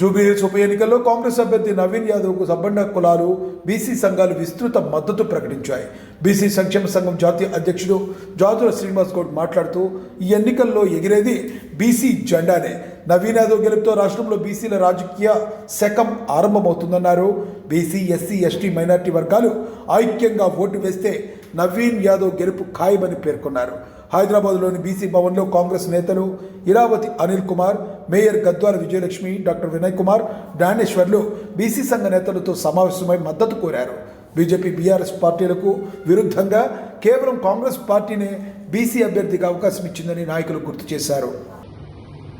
జూబీహిల్స్ ఉప ఎన్నికల్లో కాంగ్రెస్ అభ్యర్థి నవీన్ యాదవ్కు సబ్బండ కులాలు బీసీ సంఘాలు విస్తృత మద్దతు ప్రకటించాయి. బీసీ సంక్షేమ సంఘం జాతీయ అధ్యక్షుడు జాజుల శ్రీనివాస్ గౌడ్ మాట్లాడుతూ ఈ ఎన్నికల్లో ఎగిరేది బీసీ జెండానే. నవీన్ యాదవ్ గెలుపుతో రాష్ట్రంలో బీసీల రాజకీయ శకం ఆరంభమవుతుందన్నారు. బీసీ ఎస్సీ ఎస్టీ మైనార్టీ వర్గాలు ఐక్యంగా ఓటు వేస్తే నవీన్ యాదవ్ గెలుపు ఖాయమని పేర్కొన్నారు. హైదరాబాద్లోని బీసీ భవన్లో కాంగ్రెస్ నేతలు ఇరావతి అనిల్ కుమార్ మేయర్ గద్వాల విజయలక్ష్మి డాక్టర్ వినయ్ కుమార్ డానేశ్వర్లు బీసీ సంఘ నేతలతో సమావేశమై మద్దతు కోరారు. బీజేపీ బీఆర్ఎస్ పార్టీలకు విరుద్ధంగా కేవలం కాంగ్రెస్ పార్టీనే బీసీ అభ్యర్థికి అవకాశం ఇచ్చిందని నాయకులు గుర్తు చేశారు.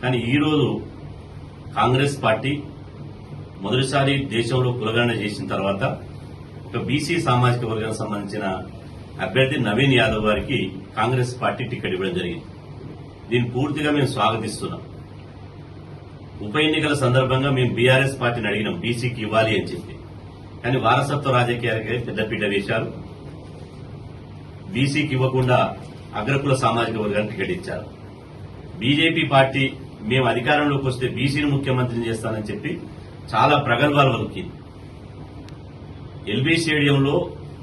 కానీ ఈరోజు కాంగ్రెస్ పార్టీ మొదటిసారి దేశంలో కులగణన చేసిన తర్వాత ఒక బీసీ సామాజిక వర్గానికి సంబంధించిన అభ్యర్థి నవీన్ యాదవ్ గారికి కాంగ్రెస్ పార్టీ టికెట్ ఇవ్వడం జరిగింది. దీన్ని పూర్తిగా మేము స్వాగతిస్తున్నాం. ఉప ఎన్నికల సందర్భంగా మేము బీఆర్ఎస్ పార్టీని అడిగినాం బీసీకి ఇవ్వాలి అని చెప్పి. కానీ వారసత్వ రాజకీయాలకే పెద్దపీట వేశారు. బీసీకి ఇవ్వకుండా అగ్రకుల సామాజిక వర్గానికి టికెట్ ఇచ్చారు. బీజేపీ పార్టీ మేము అధికారంలోకి వస్తే బీసీని ముఖ్యమంత్రిని చేస్తానని చెప్పి చాలా ప్రగల్భాలు వలికింది. ఎల్బీ స్టేడియంలో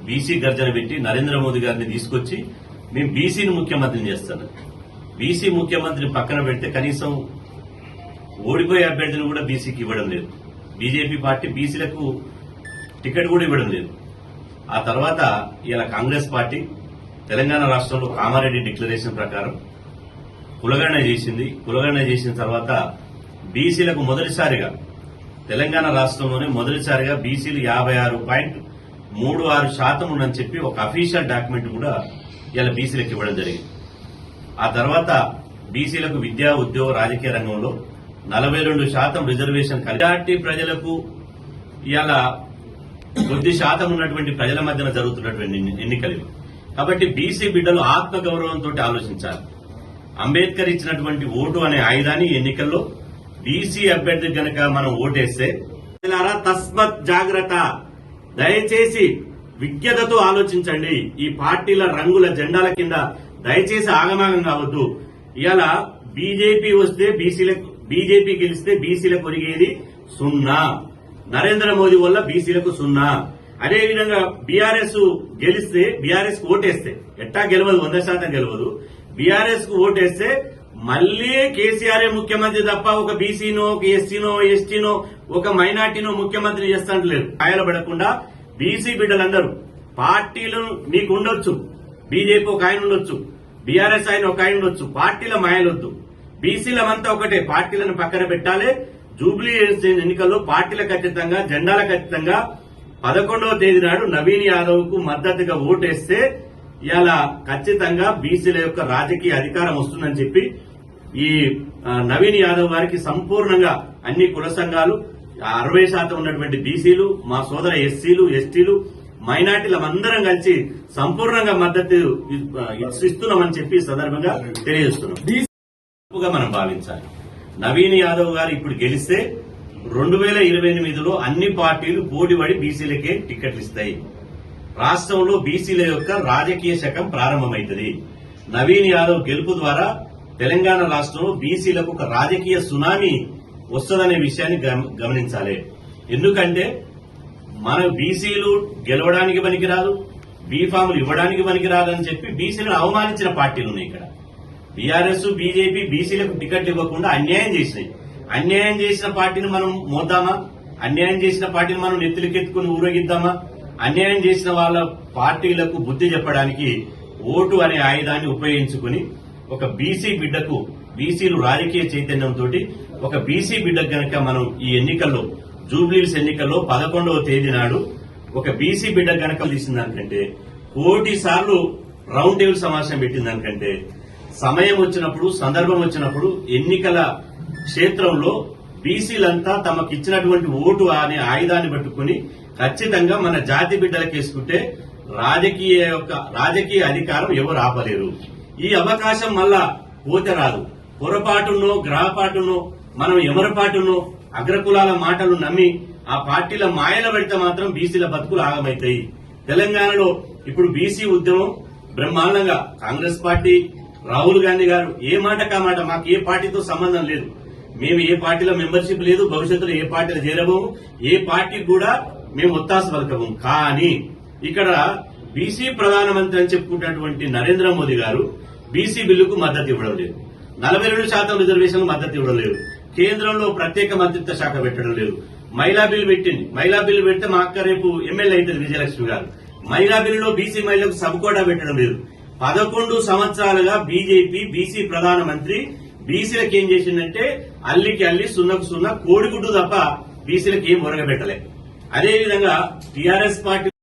బీసీ గర్జన పెట్టి నరేంద్ర మోదీ గారిని తీసుకొచ్చి మేము బీసీని ముఖ్యమంత్రిని చేస్తాను. బీసీ ముఖ్యమంత్రిని పక్కన పెడితే కనీసం ఓడిపోయే అభ్యర్థిని కూడా బీసీకి ఇవ్వడం లేదు. బీజేపీ పార్టీ బీసీలకు టికెట్ కూడా ఇవ్వడం లేదు. ఆ తర్వాత ఇలా కాంగ్రెస్ పార్టీ తెలంగాణ రాష్ట్రంలో కామారెడ్డి డిక్లరేషన్ ప్రకారం కులగణన చేసింది. కులగణన చేసిన తర్వాత బీసీలకు మొదటిసారిగా తెలంగాణ రాష్ట్రంలోనే మొదటిసారిగా బీసీలు యాభై ఆరు పాయింట్ మూడు ఆరు శాతం ఉందని చెప్పి ఒక అఫీషియల్ డాక్యుమెంట్ కూడా ఇలా బీసీలకు ఇవ్వడం జరిగింది. ఆ తర్వాత బీసీలకు విద్యా ఉద్యోగ రాజకీయ రంగంలో నలభై రెండు శాతం రిజర్వేషన్ మెజార్టీ ప్రజలకు ఇవాళ కొద్ది శాతం ఉన్నటువంటి ప్రజల మధ్యన జరుగుతున్నటువంటి ఎన్నికలు. కాబట్టి బీసీ బిడ్డలు ఆత్మగౌరవంతో ఆలోచించాలి. అంబేద్కర్ ఇచ్చినటువంటి ఓటు అనే ఆయుధాన్ని ఎన్నికల్లో బీసీ అభ్యర్థి గనక మనం ఓటేస్తే తస్మత్ జాగ్రత్త. దయచేసి విజ్ఞతతో ఆలోచించండి. ఈ పార్టీల రంగుల జెండాల కింద దయచేసి ఆగమాగం కావద్దు. ఇలా బీజేపీ వస్తే బీసీలకు బీజేపీ గెలిస్తే బీసీలకు ఒరిగేది సున్నా. నరేంద్ర మోదీ వల్ల బీసీలకు సున్నా. అదేవిధంగా బీఆర్ఎస్ గెలిస్తే బీఆర్ఎస్కు ఓటేస్తే ఎట్టా గెలవదు వంద శాతం గెలవదు. బీఆర్ఎస్కు ఓటేస్తే మళ్ళీ కేసీఆర్ ముఖ్యమంత్రి తప్ప ఒక బీసీనో ఒక ఎస్సీనో ఎస్టీనో ఒక మైనార్టీనో ముఖ్యమంత్రి చేస్తాంటలేదు కాయలబడకుండా బీసీ బిడ్డలందరూ పార్టీలు మీకు ఉండొచ్చు. బీజేపీ ఒక ఆయన ఉండొచ్చు. బీఆర్ఎస్ ఆయన ఒక ఆయన ఉండొచ్చు. పార్టీల మాయలొద్దు. బీసీలమంతా ఒకటే పార్టీలను పక్కన పెట్టాలి. జూబ్లీ ఎన్నికల్లో పార్టీల ఖచ్చితంగా జెండాల ఖచ్చితంగా పదకొండవ తేదీ నాడు నవీన్ యాదవ్కు మద్దతుగా ఓటేస్తే ఇలా ఖచ్చితంగా బీసీల యొక్క రాజకీయ అధికారం వస్తుందని చెప్పి ఈ నవీన్ యాదవ్ వారికి సంపూర్ణంగా అన్ని కుల సంఘాలు అరవై శాతం ఉన్నటువంటి బీసీలు మా సోదర ఎస్సీలు ఎస్టీలు మైనార్టీలు అందరం కలిసి సంపూర్ణంగా మద్దతు ఇస్తున్నామని చెప్పి సందర్భంగా తెలియజేస్తున్నాం. తప్పుగా మనం భావించాలి. నవీన్ యాదవ్ గారు ఇప్పుడు గెలిస్తే రెండు వేల ఇరవై ఎనిమిదిలో అన్ని పార్టీలు పోటీపడి బీసీలకే టికెట్లు ఇస్తాయి. రాష్ట్రంలో బీసీల యొక్క రాజకీయ శకం ప్రారంభమైతుంది. నవీన్ యాదవ్ గెలుపు ద్వారా తెలంగాణ రాష్ట్రంలో బీసీలకు ఒక రాజకీయ సునామీ వస్తుందనే విషయాన్ని గమ- గమనించాలి. ఎందుకంటే మన బీసీలు గెలవడానికి పనికిరాదు బీఫాములు ఇవ్వడానికి పనికిరాదు అని చెప్పి బీసీలను అవమానించిన పార్టీలు ఉన్నాయి ఇక్కడ. బీఆర్ఎస్ బీజేపీ బీసీలకు టికెట్లు ఇవ్వకుండా అన్యాయం చేసినాయి. అన్యాయం చేసిన పార్టీని మనం మోద్దామా? అన్యాయం చేసిన పార్టీని మనం నెత్తులకెత్తుకుని ఊరేగిద్దామా? అన్యాయం చేసిన వాళ్ళ పార్టీలకు బుద్ధి చెప్పడానికి ఓటు అనే ఆయుధాన్ని ఉపయోగించుకుని ఒక బీసీ బిడ్డకు బీసీలు రాజకీయ చైతన్యంతో ఒక బీసీ బిడ్డకు గనక మనం ఈ ఎన్నికల్లో జూబ్లీస్ ఎన్నికల్లో పదకొండవ తేదీ నాడు ఒక బీసీ బిడ్డ గనక తీసిన దానికంటే కోటి సార్లు రౌండ్ టేబుల్ సమావేశం పెట్టిన దానికంటే సమయం వచ్చినప్పుడు సందర్భం వచ్చినప్పుడు ఎన్నికల క్షేత్రంలో బీసీలంతా తమకిచ్చినటువంటి ఓటు అనే ఆయుధాన్ని పట్టుకుని ఖచ్చితంగా మన జాతి బిడ్డలకు వేసుకుంటే రాజకీయ యొక్క రాజకీయ అధికారం ఎవరు ఆపలేరు. ఈ అవకాశం మళ్ళా పోతే రాదు. పొరపాటునో గ్రహపాటునో మనం ఎమరపాటునో అగ్రకులాల మాటలు నమ్మి ఆ పార్టీల మాయల పెడితే మాత్రం బీసీల బతుకులు ఆగమైతాయి. తెలంగాణలో ఇప్పుడు బీసీ ఉద్యమం బ్రహ్మాండంగా కాంగ్రెస్ పార్టీ రాహుల్ గాంధీ గారు ఏ మాట కా మాట మాకు ఏ పార్టీతో సంబంధం లేదు. మేము ఏ పార్టీలో మెంబర్షిప్ లేదు భవిష్యత్తులో ఏ పార్టీలో చేరబోము ఏ పార్టీ కూడా మేము ఒత్తాస పలకము కానీ ఇక్కడ బీసీ ప్రధానమంత్రి అని చెప్పుకున్నటువంటి నరేంద్ర మోదీ గారు బీసీ బిల్లుకు మద్దతు ఇవ్వడం లేదు. నలభై రెండు శాతం రిజర్వేషన్లు మద్దతు ఇవ్వడం లేదు. కేంద్రంలో ప్రత్యేక మంత్రిత్వ శాఖ పెట్టడం లేదు. మహిళా బిల్లు పెట్టింది. మహిళా బిల్లు పెడితే మా అక్క రేపు ఎమ్మెల్యే అవుతుంది విజయలక్ష్మి గారు. మహిళా బిల్లులో బీసీ మహిళలకు సబ్ కోటా పెట్టడం లేదు. పదకొండు సంవత్సరాలుగా బీజేపీ బీసీ ప్రధానమంత్రి బీసీలకు ఏం చేసిందంటే అల్లికి అల్లి సున్నకు సున్న కోడిగుడ్డు తప్ప బీసీలకు ఏం మొరగబెట్టలే అదేవిధంగా టీఆర్ఎస్ పార్టీ